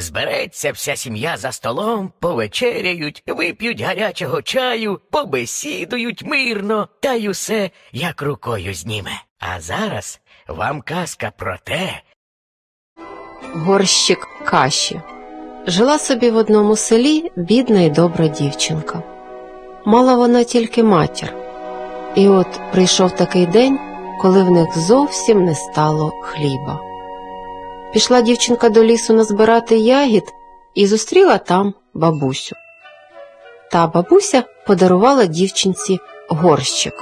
збереться вся сім'я за столом, повечеряють, вип'ють гарячого чаю, побесідують мирно, та й усе як рукою зніме. А зараз вам казка про те, Горщик каші. Жила собі в одному селі бідна і добра дівчинка. Мала вона тільки матір. І от прийшов такий день, коли в них зовсім не стало хліба. Пішла дівчинка до лісу назбирати ягід і зустріла там бабусю. Та бабуся подарувала дівчинці горщик.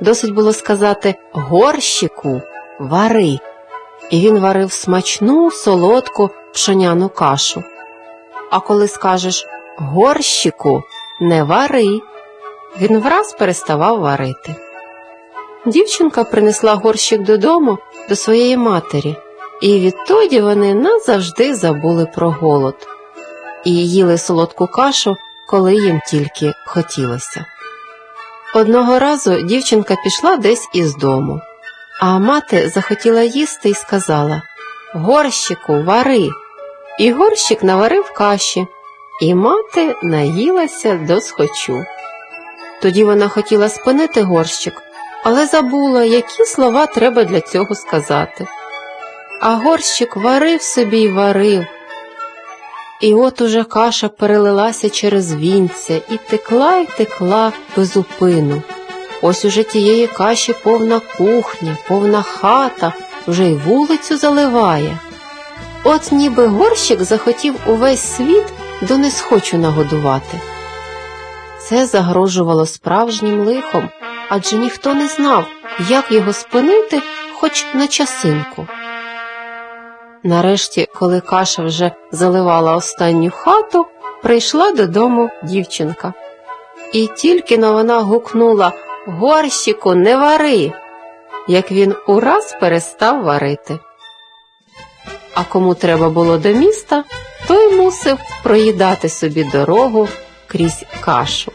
Досить було сказати горщику, вари і він варив смачну солодку пшоняну кашу. А коли скажеш горщику, не вари, він враз переставав варити. Дівчинка принесла горщик додому до своєї матері, і відтоді вони назавжди забули про голод і їли солодку кашу, коли їм тільки хотілося. Одного разу дівчинка пішла десь із дому. А мати захотіла їсти і сказала Горщику, вари. І горщик наварив каші, і мати наїлася до схочу. Тоді вона хотіла спинити горщик, але забула, які слова треба для цього сказати. А горщик варив собі й варив. І от уже каша перелилася через вінця і текла й текла безупину. Ось уже тієї каші повна кухня, повна хата, вже й вулицю заливає. От ніби горщик захотів увесь світ до несхочу нагодувати. Це загрожувало справжнім лихом, адже ніхто не знав, як його спинити хоч на часинку. Нарешті, коли каша вже заливала останню хату, прийшла додому дівчинка. І тільки но вона гукнула Горщику, не вари, як він ураз перестав варити. А кому треба було до міста, той мусив проїдати собі дорогу крізь кашу.